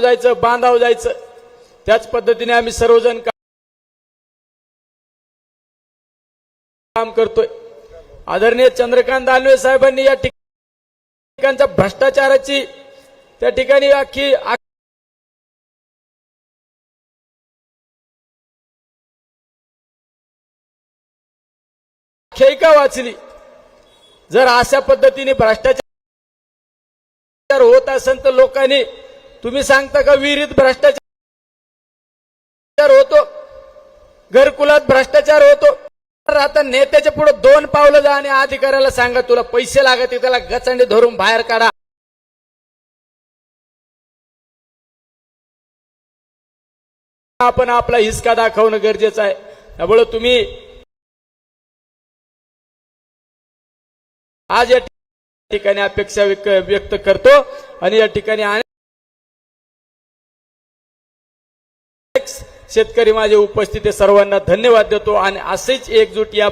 जायचं बांधाव जायचं. त्याच पद्धतीने आम्ही सर्वजण काम करतोय. आदरणीय चंद्रकांत दानवे साहेबांनी या ठिकाणच्या भ्रष्टाचाराची त्या ठिकाणी अख्खी आख्यायिका वाचली. जर अशा पद्धतीने भ्रष्टाचार होत असेल तर लोकांनी तुम्ही सांगता का विहिरीत भ्रष्टाचार होतो? घरकुलात भ्रष्टाचार होतो? तर आता नेत्याच्या पुढे दोन पावलं जा आणि अधिकाऱ्याला सांगा तुला पैसे लागत त्याला गचंडी धरून बाहेर काढा. आपण आपला हिसका दाखवणं गरजेचं आहे. त्यामुळे तुम्ही आज या ठिकाणी अपेक्षा व्यक्त करतो आणि या ठिकाणी शेतकरी माझे उपस्थित सर्वांना धन्यवाद देतो आणि असेच एकजूट या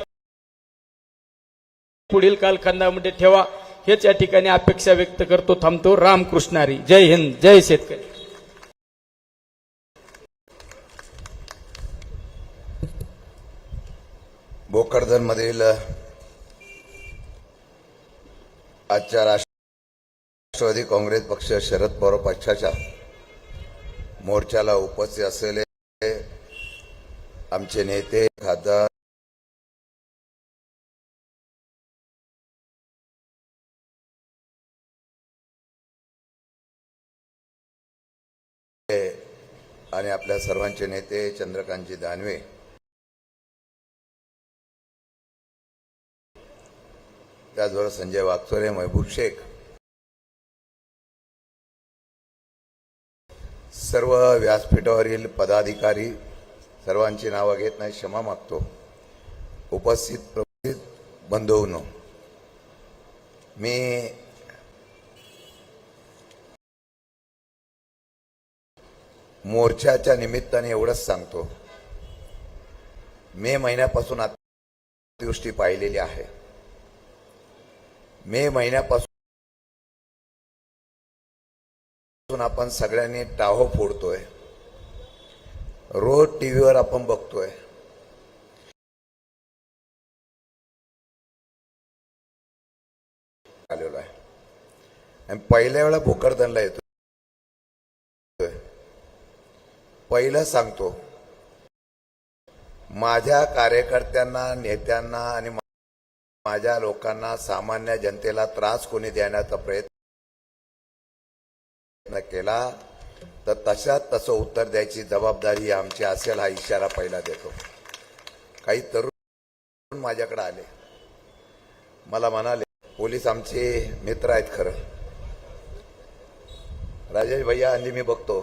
पुढील कालखंडामध्ये ठेवा. हेच या ठिकाणी अपेक्षा व्यक्त करतो थांबतो. रामकृष्णारी. जय हिंद. जय शेतकरी. भोकरदनमधील आजच्या राष्ट्रवादी काँग्रेस पक्ष शरद पवार पक्षाच्या मोर्चाला उपस्थित असलेले आमचे नेते खासदार. आणि आपल्या सर्वांचे नेते चंद्रकांतजी दानवे. त्याचबरोबर संजय वागचोरे महबूब शेख. सर्व व्यासपीठावरील पदाधिकारी सर्वांची नावं घेत नाही क्षमा मागतो. उपस्थित प्रस्थित बंधूंनो मी मोर्चाच्या निमित्ताने एवढंच सांगतो. मे महिन्यापासून अतिवृष्टी पाहिलेली आहे. मे महिन्यापासून आपण सगळ्यांनी टाहो फोडतोय. रोज टीव्हीवर आपण बघतोय. आलेलो आहे. आणि पहिल्या वेळा भोकरदनला येतो पहिलं सांगतो माझ्या कार्यकर्त्यांना नेत्यांना आणि माझ्या लोकांना सामान्य जनतेला त्रास कोणी देण्याचा प्रयत्न केला तर तशात तसं उत्तर द्यायची जबाबदारी आमची असेल हा इशारा पहिला देतो. काही तरुण माझ्याकडे आले. मला म्हणाले पोलीस आमचे मित्र आहेत खरं. राजेश भैया हल्ली मी बघतो.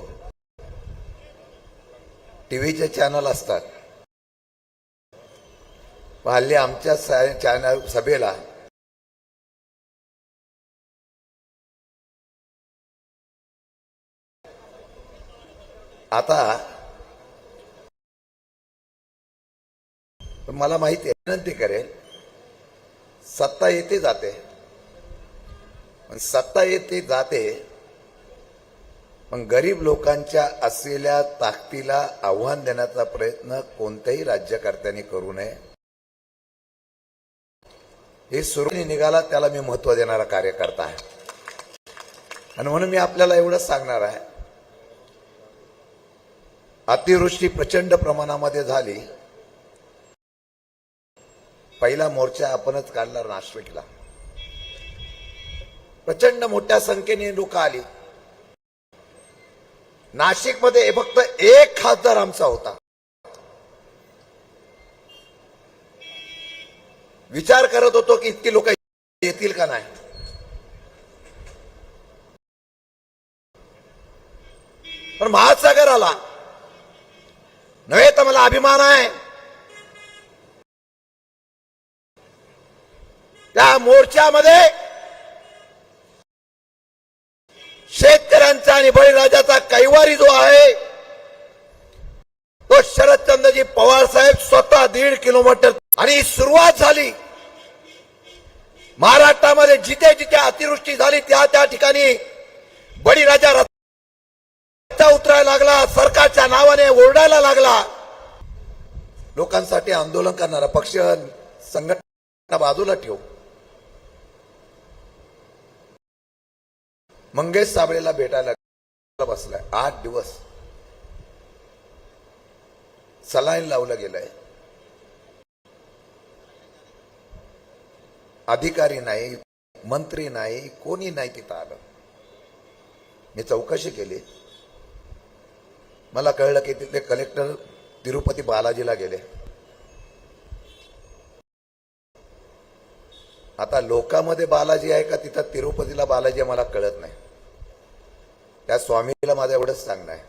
टीव्हीचे चॅनल असतात. हल्ली आमच्या चॅनल सभेला आता मला माहिती आहे विनंती करेल सत्ता येते जाते. पण सत्ता येते जाते पण गरीब लोकांच्या असलेल्या ताकदीला आव्हान देण्याचा प्रयत्न कोणत्याही राज्यकर्त्यांनी करू नये. हे सुरुवाती निघाला त्याला मी महत्त्व देणारा कार्यकर्ता आहे. आणि म्हणून मी आपल्याला एवढंच सांगणार आहे अतिवृष्टी प्रचंड प्रमाणामध्ये झाली. पहिला मोर्चा आपणच काढला नाशिकला प्रचंड मोठ्या संख्येने लोक आली. नाशिकमध्ये फक्त एक खासदार आमचा होता. विचार करत होतो की इतकी लोक येतील का नाही. पण महासागर आला. नव्हे तर मला अभिमान आहे. त्या मोर्चामध्ये शेतकऱ्यांचा आणि बळीराजाचा कैवारी जो आहे तो शरदचंद्रजी पवार साहेब स्वतः दीड किलोमीटर आणि सुरुवात झाली. महाराष्ट्रामध्ये जिथे जिथे अतिवृष्टी झाली त्या त्या ठिकाणी बळीराजा रस्ता उतरायला लागला सरकारच्या नावाने ओरडायला लागला. लोकांसाठी आंदोलन करणारा पक्ष संघटना बाजूला ठेव. मंगेश साबळेला भेटायला बसलाय. आठ दिवस. सलाईन लावलं गेलंय. अधिकारी नाही मंत्री नाही कोणी नाही तिथं आलं. मी चौकशी केली. मला कळलं की तिथले कलेक्टर तिरुपती बालाजीला गेले. आता लोकांमध्ये बालाजी आहे का तिथं तिरुपतीला बालाजी मला कळत नाही. त्या स्वामीला माझं एवढंच सांगणं आहे.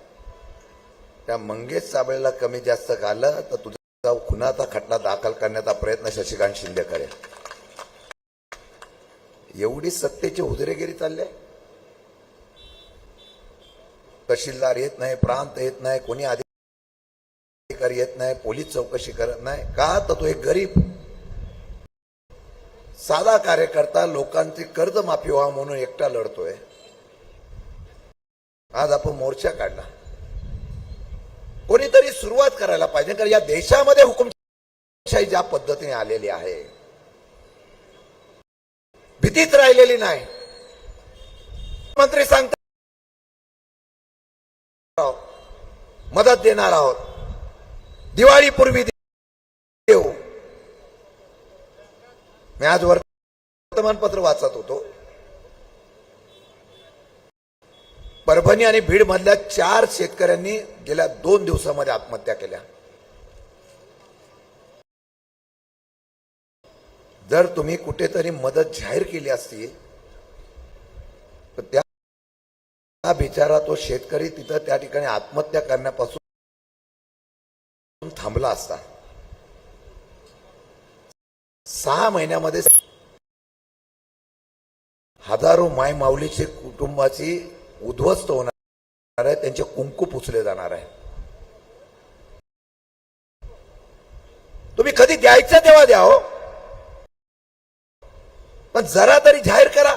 त्या मंगेश साबळेला कमी जास्त घालं तर तुझा खुनाचा खटला दाखल करण्याचा प्रयत्न शशिकांत शिंदे करेल एवढी सत्तेची उदरेगिरी चालली आहे? तहसीलदार येत नाही प्रांत येत नाही कोणी अधिकारी येत नाही पोलीस चौकशी करत नाही. का? तर तो एक गरीब साधा कार्यकर्ता लोकांची कर्जमाफी व्हा म्हणून एकटा लढतोय. आज आपण मोर्चा काढला. कोणीतरी सुरुवात करायला पाहिजे कारण या देशामध्ये हुकुमशाही ज्या पद्धतीने आलेली आहे भीतीच राहिलेली नाही. मंत्री सांगतात मदत देणार आहोत. दिवाळीपूर्वी देऊ. मी आज वर्तमानपत्र वाचत होतो. परभणी आणि बीड मधल्या चार शेतकऱ्यांनी गेल्या दोन दिवसामध्ये आत्महत्या केल्या. जर तुम्ही कुठेतरी मदत जाहीर केली असती हा बिचारा तो शेतकरी तिथं त्या ठिकाणी आत्महत्या करण्यापासून थांबला असता. सहा महिन्यामध्ये हजारो माय माऊलीचे कुटुंबाची उद्ध्वस्त होणार आहे त्यांचे कुंकू पुसले जाणार आहे. तुम्ही कधी द्यायचं तेव्हा द्या हो. पण जरा तरी जाहीर करा.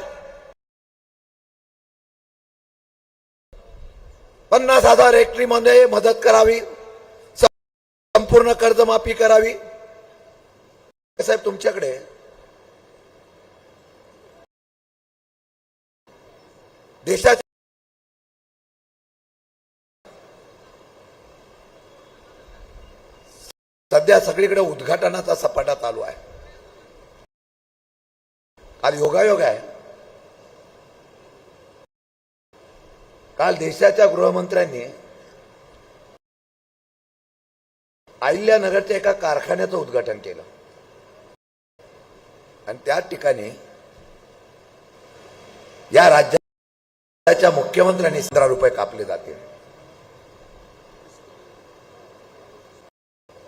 पन्नास हजार हेक्टरीमध्ये मदत करावी. संपूर्ण कर्जमाफी करावी. साहेब तुमच्याकडे देशाच्या सध्या सगळीकडे उद्घाटनाचा सपाटा चालू आहे. आज योगायोग आहे. काल देशाच्या गृहमंत्र्यांनी अहिल्यानगरच्या एका कारखान्याचं उद्घाटन केलं. आणि त्या ठिकाणी या राज्याच्या मुख्यमंत्र्यांनी सतरा रुपये कापले जातील.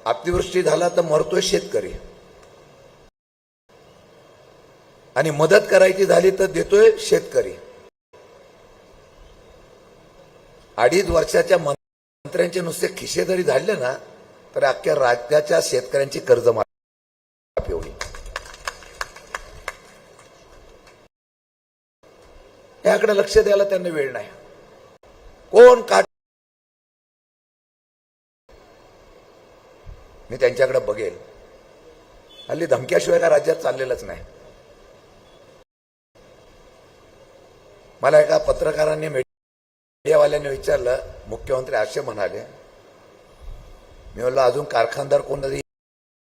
अतिवृष्टी झाला तर मरतोय शेतकरी. आणि मदत करायची झाली तर देतोय शेतकरी. अडीच वर्षाच्या मंत्र्यांचे नुसते खिशे जरी झाले ना तर अख्ख्या राज्याच्या शेतकऱ्यांची कर्जमाफी होईल. याकडे लक्ष द्यायला त्यांना वेळ नाही. कोण काट मी त्यांच्याकडे बघेल. हल्ली धमक्याशिवाय का राज्यात चाललेलंच नाही. मला एका पत्रकारांनी मीडियावाल्याने विचारलं मुख्यमंत्री असे म्हणाले मी म्हणलं अजून कारखानदार कोणतरी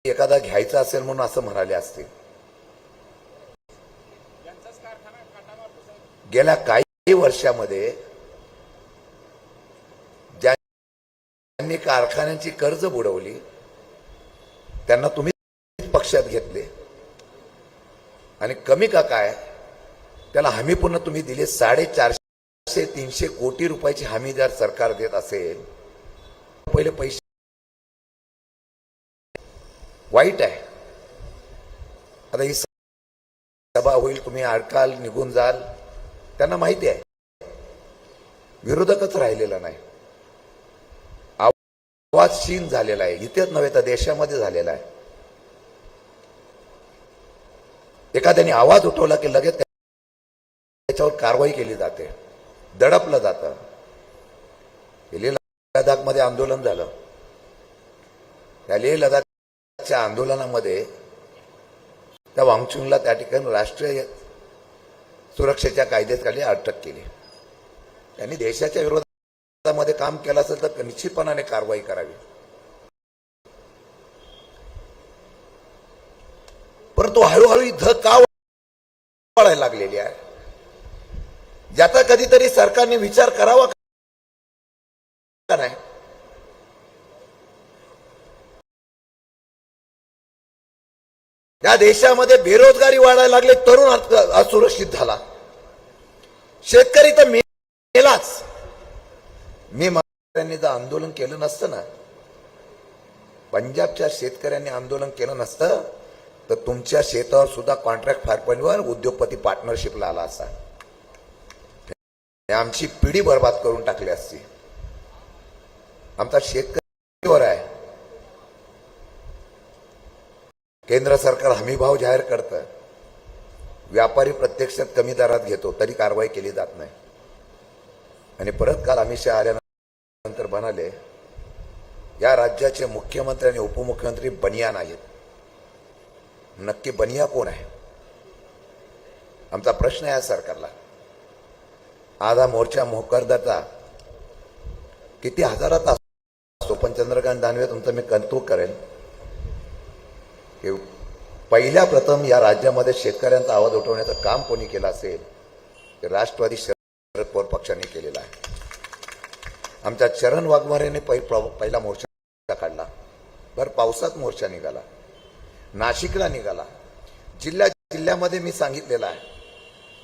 एखादा घ्यायचा असेल म्हणून असं म्हणाले असतील. गेल्या काही वर्षामध्ये ज्यांनी कारखान्यांची कर्ज बुडवली त्यांना तुम्ही पक्षात घेतले. आणि कमी का काय त्याला हमी पुन्हा तुम्ही दिले साडेचारशे तीनशे कोटी रुपयाची हमी जर सरकार देत असेल पहिले पैसे वाईट आहे. आता ही सभा होईल तुम्ही अडकाल निघून जाल त्यांना माहिती आहे. विरोधकच राहिलेला नाही. आवाज क्षीण झालेला आहे. इथेच नव्हे तर देशामध्ये झालेला आहे. एखाद्याने आवाज उठवला की लगेच त्याच्यावर कारवाई केली जाते. दडपलं जातं. लेह लडाखमध्ये आंदोलन झालं. त्या लेह लडाखच्या आंदोलनामध्ये त्या वांगचुंगला त्या ठिकाणी राष्ट्रीय सुरक्षेच्या कायद्याखाली अटक केली. त्यांनी देशाच्या विरोधामध्ये काम केलं असेल तर निश्चितपणाने कारवाई करावी. परंतु हळूहळू ही धग का वाढायला लागलेली आहे? याचा कधीतरी सरकारने विचार करावा का? नाही. या देशामध्ये बेरोजगारी वाढायला लागले तरुण असुरक्षित झाला. शेतकरी तर मेलाच. मी त्यांनी जर आंदोलन केलं नसतं ना पंजाबच्या शेतकऱ्यांनी आंदोलन केलं नसतं तर तुमच्या शेतावर सुद्धा कॉन्ट्रॅक्ट फायर उद्योगपती पार्टनरशिपला आला असा. आमची पिढी बर्बाद करून टाकली असती. आमचा शेतकरीवर आहे. केंद्र सरकार हमीभाव जाहीर करतं. व्यापारी प्रत्यक्षात कमी दरात घेतो तरी कारवाई केली जात नाही. आणि परत काल अमित शहा आल्यानंतर म्हणाले या राज्याचे मुख्यमंत्री आणि उपमुख्यमंत्री बनियान आहेत नक्की बनिया कोण आहे? आमचा प्रश्न आहे सरकारला. आज हा मोर्चा मोकरदाचा किती हजारात असतो पण चंद्रकांत दानवे तुमचं मी कौतुक करेन. की पहिल्या प्रथम या राज्यामध्ये शेतकऱ्यांचा आवाज उठवण्याचं काम कोणी केलं असेल ते राष्ट्रवादी शरद पवार पक्षाने केलेलं आहे. आमच्या चरण वाघमारेने पहि- पहिला मोर्चा काढला. भर पावसात मोर्चा निघाला. नाशिकला निघाला. जिल्ह्या जिल्ह्यामध्ये मी सांगितलेलं आहे.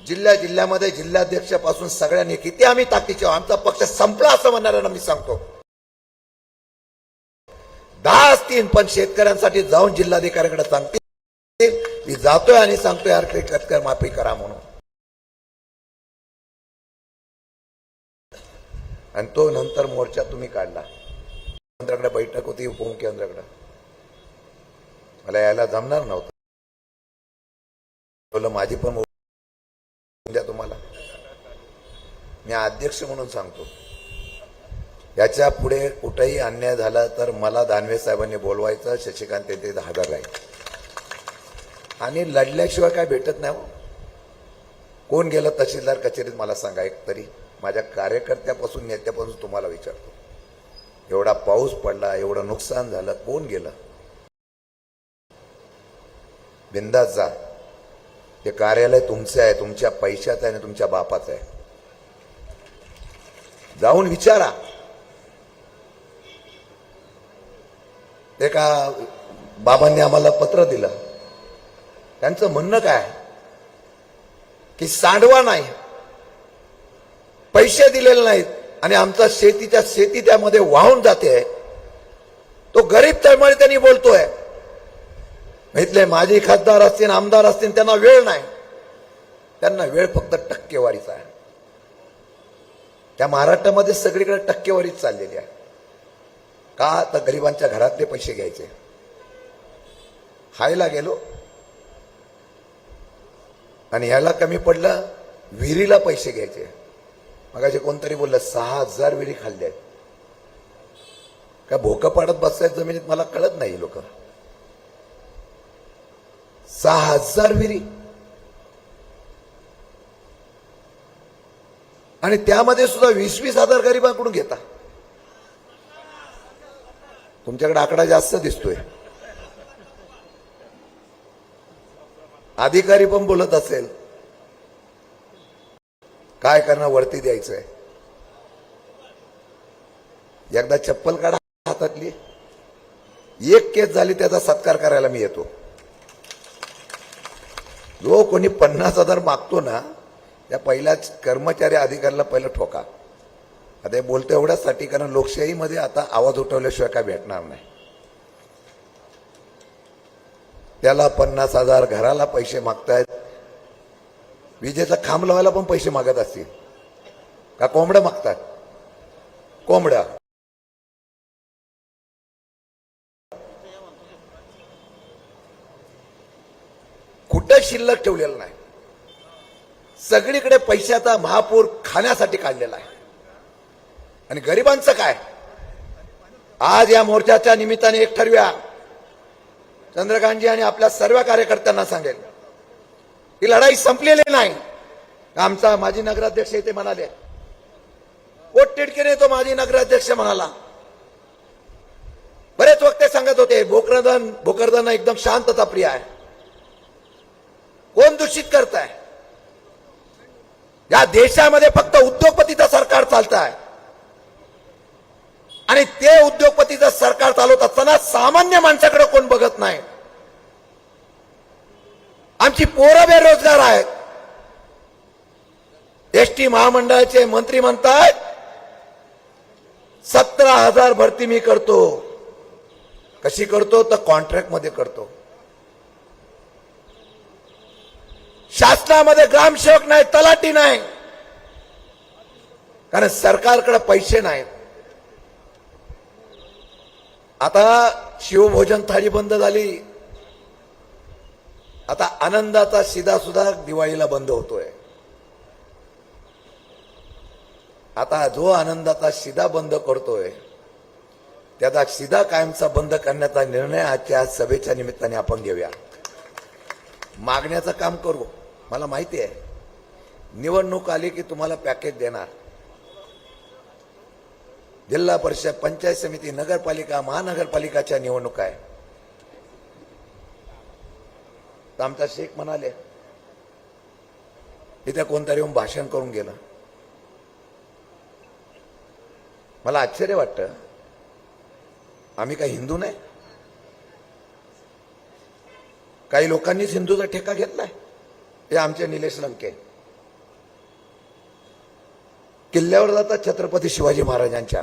जिल्ह्या जिल्ह्यामध्ये जिल्हाध्यक्षापासून सगळ्यांनी किती आम्ही ताकदीचे आमचा पक्ष संपला असं म्हणणाऱ्यांना मी सांगतो. दहा असतील पण शेतकऱ्यांसाठी जाऊन जिल्हाधिकाऱ्याकडे सांगतील. मी जातोय आणि सांगतोय यार शेतकरी माफी करा म्हणून. आणि तो नंतर मोर्चा तुम्ही काढला. मुख्यमंत्र्याकडे बैठक होती उपमुख्यमंत्र्याकडे. मला यायला जमणार नव्हतं. माझी पण तुम्हाला. मी अध्यक्ष म्हणून सांगतो. याच्यापुढे कुठेही अन्याय झाला तर मला दानवे साहेबांनी बोलवायचं शशिकांत ते हजर राहील आणि लढल्याशिवाय काय भेटत नाही हो. कोण गेलं तहसीलदार कचेरीत मला सांगा एक तरी. माझ्या कार्यकर्त्यापासून नेत्यापासून तुम्हाला विचारतो. एवढा पाऊस पडला एवढं नुकसान झालं कोण गेलं? बिंदास जा. ते कार्यालय तुमचं आहे तुमच्या पैशाचं आहे आणि तुमच्या बापाचं आहे. जाऊन विचारा. एका बाबांनी आम्हाला पत्र दिलं. त्यांचं म्हणणं काय की सांडवा नाही. पैसे दिलेले नाहीत आणि आमचा शेतीच्या शेती त्यामध्ये वाहून जाते. तो गरीब तळमळी त्यांनी बोलतोय. इथले माजी खासदार असतील आमदार असतील त्यांना वेळ नाही. त्यांना वेळ फक्त टक्केवारीचा आहे. त्या महाराष्ट्रामध्ये सगळीकडे टक्केवारीच चाललेली आहे. का तर गरिबांच्या घरातले पैसे घ्यायचे. खायला गेलो. आणि ह्याला कमी पडलं विहिरीला पैसे घ्यायचे. मगाशी कोणतरी बोललं सहा हजार विहिरी खाल्ल्या काय भोकं पाडत बसतायत जमिनीत मला कळत नाही लोक. सहा हजार विहिरी आणि त्यामध्ये सुद्धा वीस वीस हजार गरिबांकडून घेता. तुमच्याकडे आकडा जास्त दिसतोय. अधिकारी पण बोलत असेल. काय करणं वरती द्यायचंय? एकदा चप्पल काढा हातातली. एक केस झाली त्याचा सत्कार करायला मी येतो. जो कोणी पन्नास हजार मागतो ना त्या पहिल्याच कर्मचारी अधिकाऱ्याला पहिलं ठोका. आता हे बोलतो एवढ्यासाठी कारण लोकशाहीमध्ये आता आवाज उठवल्याशिवाय काय भेटणार नाही. त्याला पन्नास हजार घराला पैसे मागतायत. विजेचा खांब लावायला पण पैसे मागत असतील. का कोंबड्या मागतात? कोंबड्या. शिल्लक ठेवलेलं नाही. सगळीकडे पैशाचा महापूर खाण्यासाठी काढलेला आहे. आणि गरिबांचं काय? आज या मोर्चाच्या निमित्ताने एक ठरव्या चंद्रकांतजी आणि आपल्या सर्व कार्यकर्त्यांना सांगेल ही लढाई संपलेली नाही. आमचा माजी नगराध्यक्ष इथे म्हणाले पोट तिडकीने तो माजी नगराध्यक्ष म्हणाला. बरेच वक्ते सांगत होते भोकरदन भोकरदन एकदम शांतता प्रिय आहे. कोण दूषित करताय? या देशामध्ये फक्त उद्योगपतीचं सरकार चालत आहे आणि ते उद्योगपतीचं सरकार चालवत असताना सामान्य माणसाकडे कोण बघत नाही? आमची पोरं बेरोजगार आहेत. एसटी महामंडळाचे मंत्री म्हणतात सतरा हजार भरती मी करतो. कशी करतो? तर कॉन्ट्रॅक्टमध्ये करतो. शासनामध्ये ग्रामसेवक नाही तलाटी नाही. कारण सरकारकडे पैसे नाहीत. आता शिवभोजन थाळी बंद झाली. आता आनंदाचा शिदा सुद्धा दिवाळीला बंद होतोय. आता जो आनंदाचा शिदा बंद करतोय त्याचा शिदा कायमचा बंद करण्याचा निर्णय आजच्या सभेच्या निमित्ताने आपण घेऊया. मागण्याचं काम करू. मला माहिती आहे. निवडणूक आली की तुम्हाला पॅकेज देणार. जिल्हा परिषद पंचायत समिती नगरपालिका महानगरपालिकाच्या निवडणूक आहे. तर आमचा शेख म्हणाले इथे कोणतरी येऊन भाषण करून गेलं. मला आश्चर्य वाटतं. आम्ही काही हिंदू नाही. काही लोकांनीच हिंदूचा ठेका घेतलाय. हे आमचे निलेश लंके. किल्ल्यावर जातात छत्रपती शिवाजी महाराजांच्या.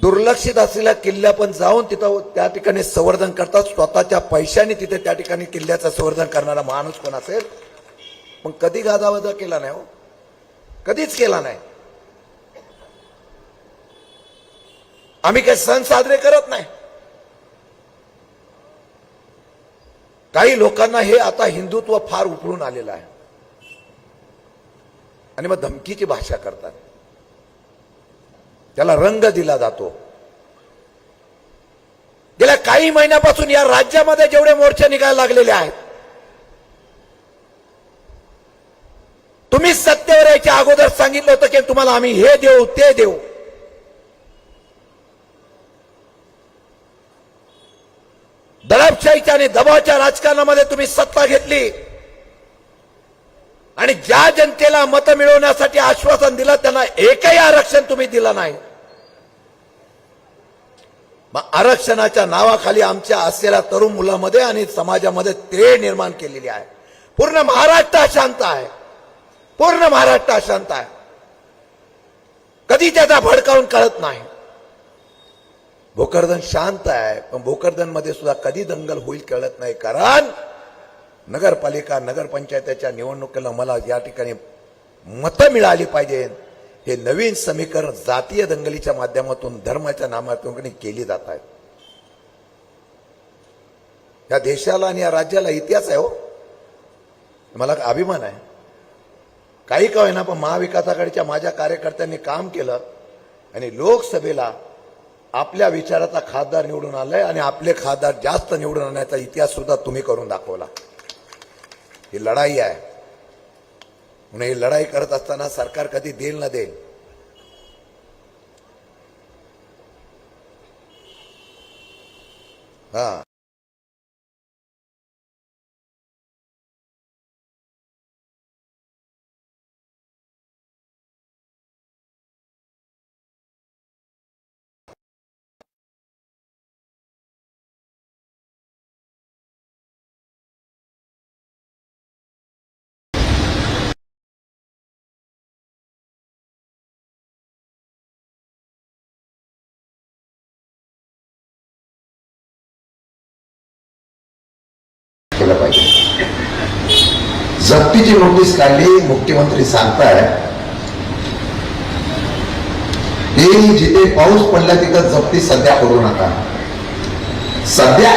दुर्लक्षित असलेल्या किल्ल्या पण जाऊन तिथं त्या ठिकाणी संवर्धन करतात. स्वतःच्या पैशाने तिथे त्या ठिकाणी किल्ल्याचं संवर्धन करणारा माणूस कोण असेल? पण कधी गाजावाजा केला नाही हो. कधीच केला नाही. आम्ही काही सण साजरे करत नाही. काही लोकांना हे आता हिंदुत्व फार उठून आलेलं आहे. आणि मग धमकीची भाषा करतात. त्याला रंग दिला जातो. गेल्या काही महिन्यापासून या राज्यामध्ये जेवढे मोर्चे निघायला लागलेले आहेत तुम्ही सत्तेवर यायच्या अगोदर सांगितलं होतं की तुम्हाला आम्ही हे देऊ ते देऊ. दडपशाहीच्या आणि दबावाच्या राजकारणामध्ये तुम्ही सत्ता घेतली. आणि ज्या जनतेला मतं मिळवण्यासाठी आश्वासन दिलं त्यांना एकही आरक्षण तुम्ही दिलं नाही. मग आरक्षणाच्या नावाखाली आमच्या असलेल्या तरुण मुलामध्ये आणि समाजामध्ये ते निर्माण केलेली आहे. पूर्ण महाराष्ट्र अशांत आहे. पूर्ण महाराष्ट्र अशांत आहे. कधी त्याचा भडकावून कळत नाही. भोकरदन शांत आहे पण भोकरदनमध्ये सुद्धा कधी दंगल होईल कळत नाही कारण नगरपालिका नगरपंचायतीच्या निवडणुकीला मला या ठिकाणी मतं मिळाली पाहिजे. हे नवीन समीकरण जातीय दंगलीच्या माध्यमातून धर्माच्या नामातून केली जात आहे या देशाला आणि या राज्याला इतिहास आहे हो. मला अभिमान आहे. काही का होईना पण महाविकास आघाडीच्या माझ्या कार्यकर्त्यांनी काम केलं आणि लोकसभेला आपल्या विचाराचा खासदार निवडून आलाय आणि आपले खासदार जास्त निवडून आणण्याचा इतिहास सुद्धा तुम्ही करून दाखवला. ही लढाई आहे. म्हणून ही लढाई करत असताना सरकार कधी देईल ना देईल. हा. केलं पाहिजे. जप्तीची नोटीस काढली मुख्यमंत्री सांगताय की जिथे पाऊस पडला तिथं जप्ती सध्या करू नका. सध्या?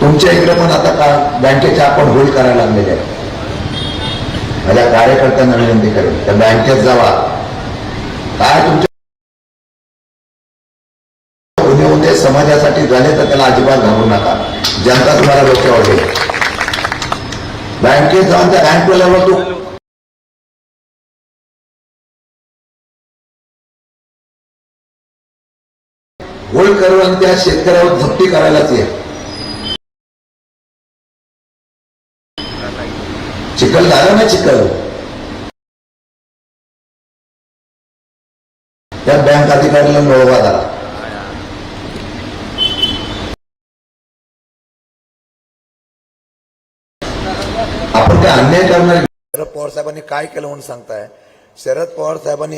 तुमच्या इकडे पण आता का बँकेच्या आपण होल्ड करायला लागलेले आहे माझ्या कार्यकर्त्यांना विनंती करेल त्या बँकेत जावा. काय तुमच्या समाजासाठी झाले तर त्याला अजिबात घालू नका. जनता तुम्हाला डोक्यावर घेईल. बँकेत जाऊन त्या बँक तू होल्ड करून त्या शेतकऱ्यावर जप्ती करायलाच ये. चिखल झालं ना चिखल? त्या बँक अधिकाऱ्याला मिळवा झाला आपण ते अन्याय करणार शरद पवार साहेबांनी काय केलं म्हणून सांगताय? शरद पवार साहेबांनी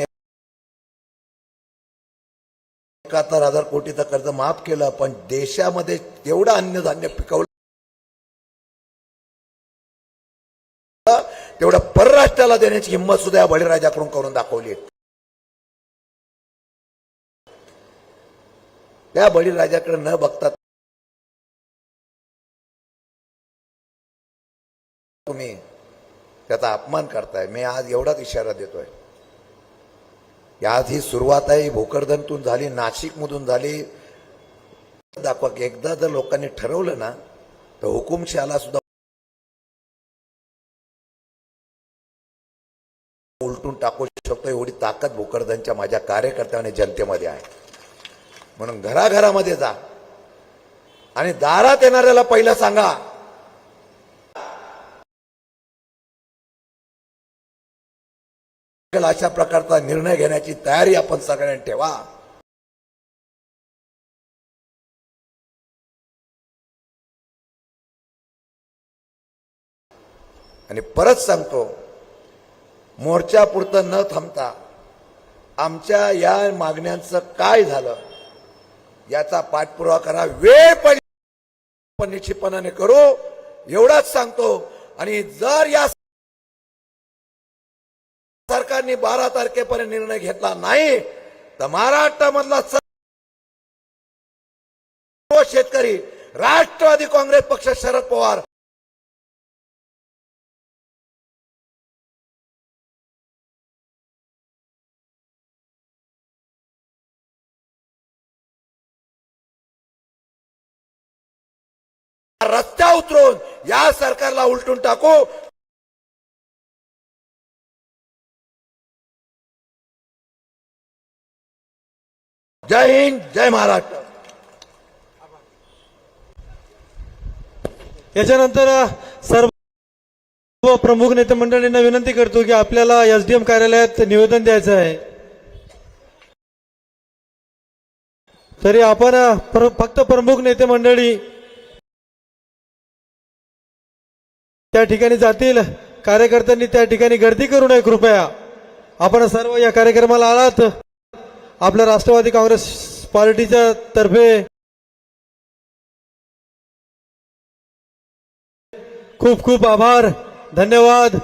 एकाहत्तर हजार कोटीचं कर्ज माफ केलं पण देशामध्ये तेवढं अन्नधान्य पिकवलं तेवढं परराष्ट्राला देण्याची हिंमत सुद्धा या बळीराजाकडून करून दाखवली. त्या बळीराजाकडे न बघता त्याचा अपमान करताय. मी आज एवढाच इशारा देतोय. आज ही सुरुवात आहे भोकरदनतून झाली नाशिकमधून झाली. दाखवा की एकदा जर लोकांनी ठरवलं ना तर हुकुमशाला सुद्धा उलटून टाकू शकतो. एवढी ताकद भोकरदनच्या माझ्या कार्यकर्त्या आणि जनतेमध्ये आहे. म्हणून घराघरामध्ये जा. आणि दारात येणाऱ्याला पहिलं सांगा अशा प्रकारचा निर्णय घेण्याची तयारी आपण सगळ्यांनी ठेवा. आणि परत सांगतो मोर्चा पुरतं न थांबता आमच्या या मागण्यांचं काय झालं याचा पाठपुरावा करा वेळ पण निश्चितपणाने करू एवढाच सांगतो. आणि जर या सरकारने बारा तारखेपर्यंत निर्णय घेतला नाही तर महाराष्ट्रामधला सर्व शेतकरी राष्ट्रवादी काँग्रेस पक्ष शरद पवार रस्त्या उतरून या सरकारला उलटून टाकू जय हिंद जय महाराष्ट्र. याच्यानंतर सर्व प्रमुख नेते मंडळींना विनंती करतो की आपल्याला एसडीएम कार्यालयात निवेदन द्यायचं आहे. तरी आपण फक्त प्रमुख नेते मंडळी त्या ठिकाणी जातील कार्यकर्त्यांनी त्या ठिकाणी गर्दी करू नये कृपया. आपण सर्व या कार्यक्रमाला आलात. आपल्या राष्ट्रवादी काँग्रेस पार्टीच्या तर्फे खूप खूप आभार धन्यवाद.